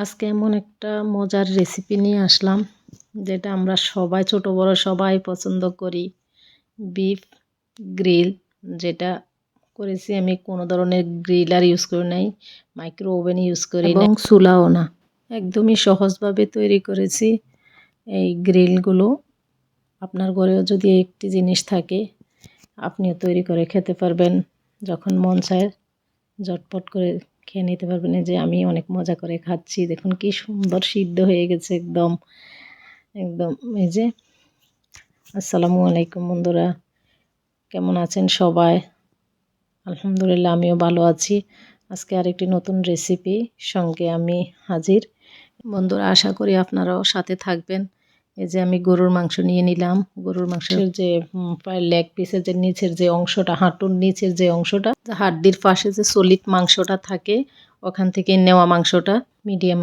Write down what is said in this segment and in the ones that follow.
আজকে এমন একটা মজার রেসিপি নিয়ে আসলাম যেটা আমরা সবাই ছোট বড় সবাই পছন্দ করি। বিফ গ্রিল যেটা করেছি আমি কোনো ধরনের গ্রিল আর ইউজ করি নাই মাইক্রো ওভেন ইউজ করি এবং চুলাও না। একদমই সহজভাবে তৈরি করেছি এই গ্রিলগুলো আপনার ঘরেও যদি একটি জিনিস থাকে আপনিও তৈরি করে খেতে পারবেন যখন মন চায় ঝটপট করে খেয়ে নিতে পারবেন। যে আমি অনেক মজা করে খাচ্ছি। দেখুন কি সুন্দর সিদ্ধ হয়ে গেছে একদম। একদম, এই যে। আসসালামু আলাইকুম বন্ধুরা। কেমন আছেন সবাই? আলহামদুলিল্লাহ, আমিও ভালো আছি। আজকে আরেকটি নতুন রেসিপি সঙ্গে আমি হাজির। বন্ধুরা, আশা করি আপনারাও সাথে থাকবেন। এই যে আমি গরুর মাংস নিয়ে নিলাম। গরুর মাংসের যে প্রায় লেগ পিসের যে নিচের যে অংশটা হাঁটুর নিচের যে অংশটা হাড্ডির পাশে যে সলিড মাংসটা থাকে ওখান থেকে নেওয়া মাংসটা মিডিয়াম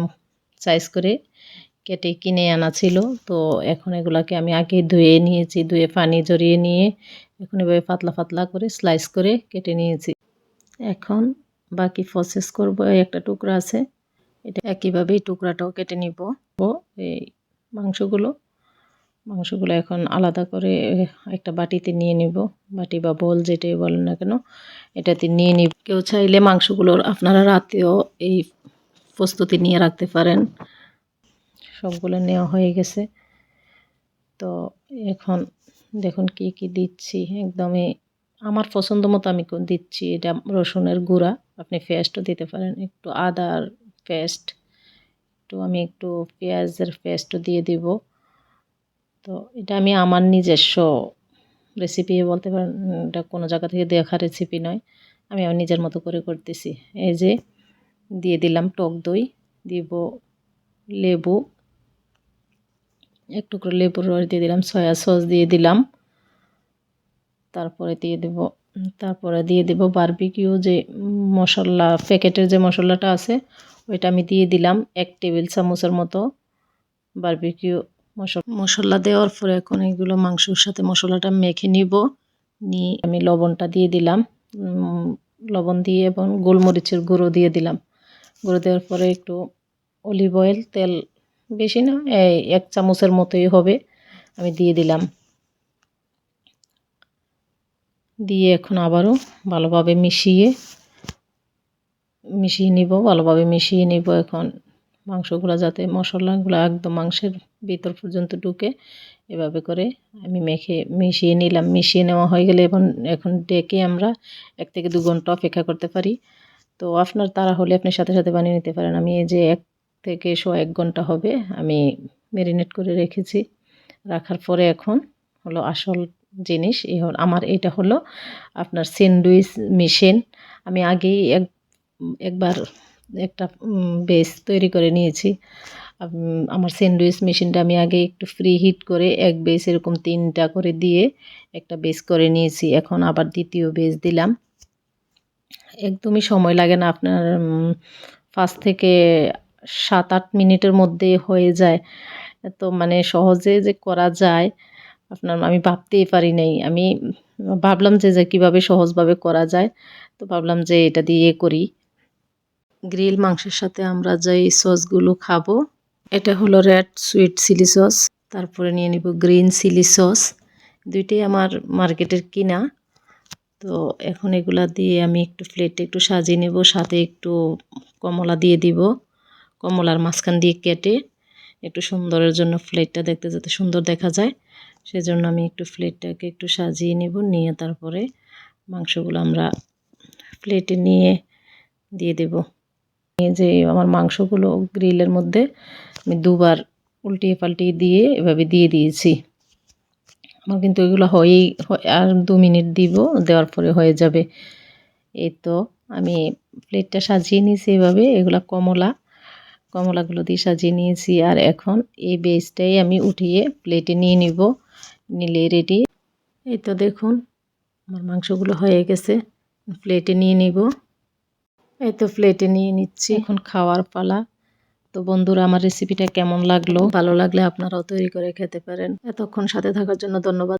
সাইজ করে কেটে কিনে আনা ছিল। তো এখন এগুলাকে আমি আগে ধুয়ে নিয়েছি ধুয়ে পানি জড়িয়ে নিয়ে এখন এভাবে পাতলা পাতলা করে স্লাইস করে কেটে নিয়েছি। এখন বাকি প্রসেস করব একটা টুকরা আছে। এটা একইভাবেই টুকরাটাও কেটে নিব। এই মাংসগুলো মাংসগুলো এখন আলাদা করে একটা বাটিতে নিয়ে নিব। বাটি বা বল যেটাই বলেন না কেন, এটাতে নিয়ে নিব। কেউ চাইলে মাংসগুলোর আপনারা রাতেও এই প্রস্তুতি নিয়ে রাখতে পারেন। সবগুলো নেওয়া হয়ে গেছে। তো এখন দেখুন কি কি দিচ্ছি। একদমই আমার পছন্দ মতো আমি দিচ্ছি। এটা রসুনের গুঁড়া। আপনি পেস্টও দিতে পারেন। একটু আদার পেস্ট। একটু আমি একটু পেঁয়াজের পেস্টও দিয়ে দিব। তো এটা আমি আমার নিজস্ব রেসিপি বলতে পারেন এটা কোনো জায়গা থেকে দেখা রেসিপি নয়। আমি আমার নিজের মতো করে করতেছি। এই যে দিয়ে দিলাম টক দই, দিব লেবু, এক করে লেবুর রস দিয়ে দিলাম সয়া সস দিয়ে দিলাম। তারপরে দিয়ে দেব, তারপরে দিয়ে দেব বারবিকিউ যে মশলা প্যাকেটের যে মশলাটা আছে, ওইটা আমি দিয়ে দিলাম এক টেবিল চামচের মতো বারবিকিউ মশলা দেওয়ার পরে এখন এগুলো মাংসর সাথে মশলাটা মেখে নিব। নিয়ে আমি লবণটা দিয়ে দিলাম। লবণ দিয়ে এবং গোলমরিচের গুঁড়ো দিয়ে দিলাম। গুঁড়ো দেওয়ার পরে একটু অলিভ অয়েল, তেল বেশি না, এই এক চামচের মতোই হবে, আমি দিয়ে দিলাম। দিয়ে এখন আবারও ভালোভাবে মিশিয়ে মিশিয়ে নিব, ভালোভাবে মিশিয়ে নিব এখন। মাংসগুলো যাতে মশলাগুলো একদম মাংসের ভিতর পর্যন্ত ঢুকে, এভাবে করে আমি মেখে মিশিয়ে নিলাম। মিশিয়ে নেওয়া হয়ে গেলে এখন এখন ডেকে আমরা এক থেকে দু ঘণ্টা অপেক্ষা করতে পারি। তো আপনার তারা হলে আপনি সাথে সাথে বানিয়ে নিতে পারেন। আমি এই যে এক থেকে শো এক ঘণ্টা হবে, আমি ম্যারিনেট করে রেখেছি। রাখার পরে এখন হলো আসল জিনিস, এই হল, আমার এটা হলো আপনার স্যান্ডউইচ মেশিন। আমি আগেই এক, একবার একটা বেস তৈরি করে নিয়েছি। আমার স্যান্ডউইচ মেশিনটা আমি আগে একটু ফ্রি হিট করে এক বেস এরকম তিনটা করে দিয়ে একটা বেস করে নিয়েছি। এখন আবার দ্বিতীয় বেস দিলাম। একদমই সময় লাগে না, আপনার পাঁচ থেকে সাত, আট মিনিটের মধ্যে হয়ে যায়। তো মানে সহজে যে করা যায়, আপনার আমি ভাবতেই পারি নাই। আমি ভাবলাম যে যে কীভাবে সহজভাবে করা যায়, তো ভাবলাম যে এটা দিয়ে করি। গ্রিল মাংসের সাথে আমরা যেই সসগুলো খাব, এটা হলো রেড সুইট চিলি সস, তারপরে নিয়ে নিব গ্রিন চিলি সস। দুইটাই আমার মার্কেটের কিনা। তো এখন এগুলা দিয়ে আমি একটু প্লেটে একটু সাজিয়ে নেব, সাথে একটু কমলা দিয়ে দিব। কমলার মাঝখান দিয়ে কেটে একটু সুন্দরের জন্য প্লেটটা দেখতে যাতে সুন্দর দেখা যায়। সেজন্য আমি একটু প্লেটটাকে একটু সাজিয়ে নেব, নিয়ে তারপরে মাংসগুলো আমরা প্লেটে নিয়ে দিয়ে দেব। যে আমার মাংসগুলো গ্রিলের মধ্যে আমি দুবার উল্টিয়ে পাল্টিয়ে দিয়ে এভাবে দিয়ে দিয়েছি। আমার কিন্তু এগুলো হয়েই আর দু মিনিট দিব, দেওয়ার পরে হয়ে যাবে। এই তো আমি প্লেটটা সাজিয়ে নিয়েছি এভাবে, এগুলো কমলা, কমলাগুলো দিয়ে সাজিয়ে নিয়েছি। আর এখন এই বেসটাই আমি উঠিয়ে প্লেটে নিয়ে নিব, নিলে রেডি এই তো দেখুন, আমার মাংসগুলো হয়ে গেছে, প্লেটে নিয়ে নিব। এই তো প্লেটে নিয়ে নিচ্ছি। এখন খাওয়ার পালা। তো বন্ধুরা আমার রেসিপিটা কেমন লাগল? ভালো লাগলে আপনারাও তৈরি করে খেতে পারেন। এতক্ষণ সাথে থাকার জন্য ধন্যবাদ।